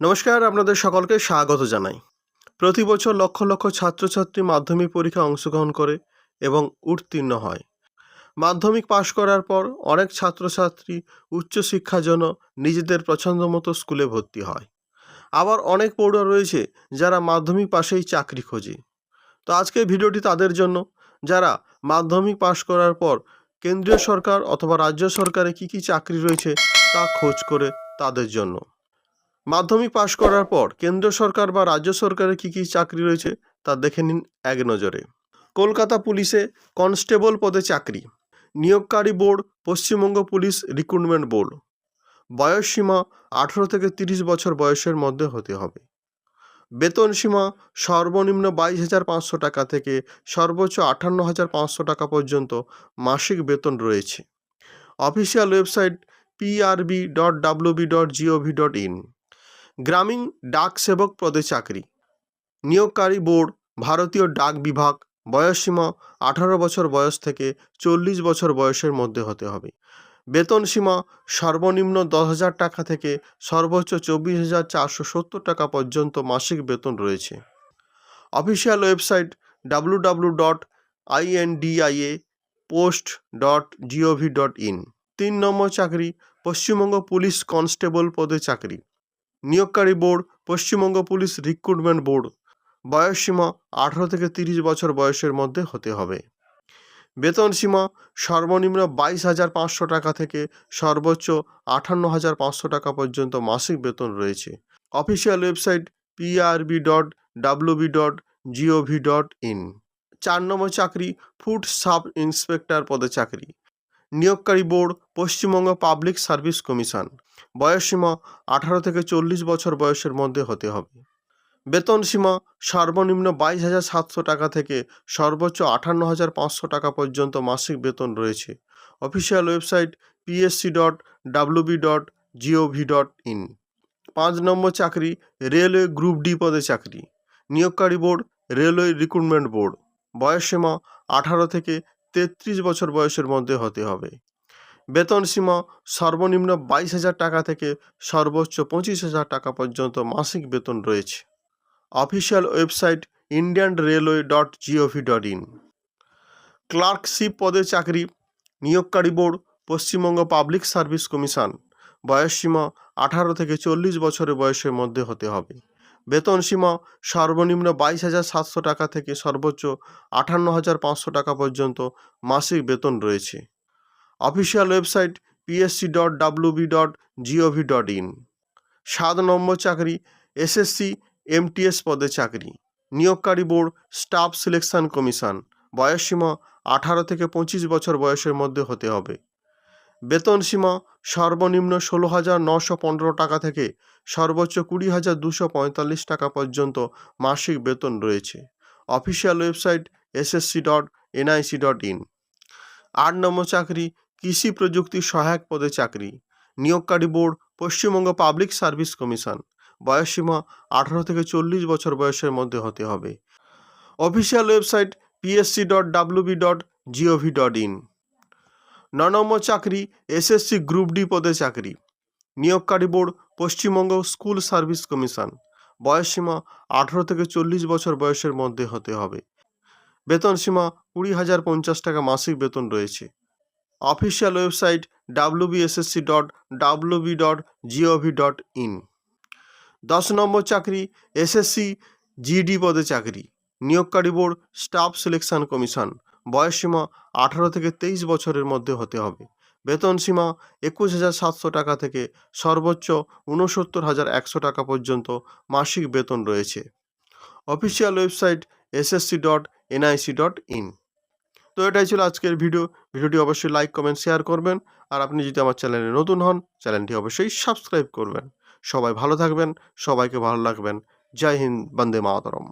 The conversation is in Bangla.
নমস্কার, আপনাদের সকলকে স্বাগত জানাই। প্রতি বছর লক্ষ লক্ষ ছাত্রছাত্রী মাধ্যমিক পরীক্ষায় অংশগ্রহণ করে এবং উত্তীর্ণ হয়। মাধ্যমিক পাশ করার পর অনেক ছাত্রছাত্রী উচ্চশিক্ষার জন্য নিজেদের পছন্দ মতো স্কুলে ভর্তি হয়। আবার অনেক পড়ুয়া রয়েছে যারা মাধ্যমিক পাশেই চাকরি খোঁজে। তো আজকের ভিডিওটি তাদের জন্য। যারা মাধ্যমিক পাশ করার পর কেন্দ্রীয় সরকার অথবা রাজ্য সরকারে কি কি চাকরি রয়েছে তা খোঁজ করে তাদের জন্য। মাধ্যমিক পাশ করার পর কেন্দ্র সরকার বা রাজ্য সরকারের কী কী চাকরি রয়েছে তা দেখে নিন এক নজরে। কলকাতা পুলিশে কনস্টেবল পদে চাকরি, নিয়োগকারী board, Paschimbanga police recruitment board. বয়স সীমা আঠেরো থেকে তিরিশ বছর বয়সের মধ্যে হতে হবে। বেতন সীমা সর্বনিম্ন বাইশ হাজার পাঁচশো টাকা থেকে সর্বোচ্চ আটান্ন হাজার পাঁচশো টাকা পর্যন্ত মাসিক বেতন রয়েছে। Official website PRB dot WB dot GOV dot in Gramin Dak Sevak পদে চাকরি। নিয়োগকারী বোর্ড, ভারতীয় ডাক বিভাগ, বয়সসীমা আঠারো বছর বয়স থেকে চল্লিশ বছর বয়সের মধ্যে হতে হবে। বেতন সীমা সর্বনিম্ন দশ হাজার টাকা থেকে সর্বোচ্চ চব্বিশ হাজার চারশো সত্তর টাকা পর্যন্ত মাসিক বেতন রয়েছে। Official website W W dot INDIA post dot GOV dot in. তিন নম্বর চাকরি, পশ্চিমবঙ্গ পুলিশ কনস্টেবল পদে চাকরি। নিয়োগকারী board, Paschimbanga police recruitment board. বয়সসীমা আঠারো থেকে তিরিশ বছর বয়সের মধ্যে হতে হবে। বেতন সীমা সর্বনিম্ন বাইশ হাজার পাঁচশো টাকা থেকে সর্বোচ্চ আটান্ন হাজার পাঁচশো টাকা পর্যন্ত মাসিক বেতন রয়েছে। Official website PRB dot WB dot GOV dot in চার নম্বর চাকরি, ফুড সাব ইন্সপেক্টর পদে চাকরি। নিয়োগকারী board, Paschimbanga public service commission. বয়সসীমা আঠারো থেকে চল্লিশ বছর বয়সের মধ্যে হতে হবে। বেতন সীমা সর্বনিম্ন বাইশ হাজার সাতশো টাকা থেকে সর্বোচ্চ আটান্ন হাজার পাঁচশো টাকা পর্যন্ত মাসিক বেতন রয়েছে। Official website PSC dot WB dot GOV dot in পাঁচ নম্বর চাকরি রেলওয়ে গ্রুপ ডি পদে চাকরি। নিয়োগকারী বোর্ড রেলওয়ে রিক্রুটমেন্ট বোর্ড। বয়সসীমা আঠারো থেকে তেত্রিশ বছর বয়সের মধ্যে হতে হবে। বেতন সীমা সর্বনিম্ন বাইশ হাজার টাকা থেকে সর্বোচ্চ পঁচিশ হাজার টাকা পর্যন্ত মাসিক বেতন রয়েছে। Official website Indian railway dot GOV dot in clerkship পদে চাকরি, নিয়োগকারী board, Paschimbanga public service commission. বয়সসীমা আঠারো থেকে চল্লিশ বছরের বয়সের মধ্যে হতে হবে। বেতন সীমা সর্বনিম্ন বাইশ হাজার সাতশো টাকা থেকে সর্বোচ্চ আটান্ন হাজার পাঁচশো টাকা পর্যন্ত মাসিক বেতন রয়েছে। Official website PSC dot WB dot GOV dot in সাত নম্বর চাকরি, এসএসসি, এমটিএস পদে চাকরি। নিয়োগকারী বোর্ড, স্টাফ সিলেকশন কমিশন। বয়সসীমা আঠারো থেকে পঁচিশ বছর বয়সের মধ্যে হতে হবে। বেতন সীমা সর্বনিম্ন ষোলো হাজার নশো পনেরো টাকা থেকে সর্বোচ্চ কুড়ি হাজার দুশো পঁয়তাল্লিশ টাকা পর্যন্ত মাসিক বেতন রয়েছে। Official website SSC dot NIC dot in. আট নম্বর চাকরি কৃষি প্রযুক্তি সহায়ক পদে চাকরি। নিয়োগকারী board, Paschimbanga public service commission. বয়সসীমা আঠারো থেকে চল্লিশ বছর বয়সের মধ্যে হতে হবে। Official website PSC dot WB dot GOV dot in ন নম্বর চাকরি, এসএসসি গ্রুপ ডি পদে চাকরি। নিয়োগকারী board, Paschimbanga school service commission. বয়সসীমা আঠারো থেকে চল্লিশ বছর বয়সের মধ্যে হতে হবে। বেতন সীমা কুড়ি হাজার পঞ্চাশ টাকা মাসিক বেতন রয়েছে। Official website WBSSC dot WB dot GOV dot in দশ নম্বর চাকরি এসএসসি জিডি পদে চাকরি। নিয়োগকারী বোর্ড, স্টাফ সিলেকশন কমিশন। বয়সসীমা আঠারো থেকে তেইশ বছরের মধ্যে হতে হবে। বেতন সীমা একুশ হাজার সাতশো টাকা থেকে সর্বোচ্চ ঊনসত্তর হাজার একশো টাকা পর্যন্ত মাসিক বেতন রয়েছে। Official website SSC dot NIC dot in তো এটাই ছিল আজকের ভিডিও। ভিডিওটি অবশ্যই লাইক কমেন্ট শেয়ার করবেন। আর আপনি যদি আমার চ্যানেলে নতুন হন, চ্যানেলটি অবশ্যই সাবস্ক্রাইব করবেন। সবাই ভালো থাকবেন, সবাইকে ভালো লাগবেন জয় হিন্দ, বন্দে মাতরম।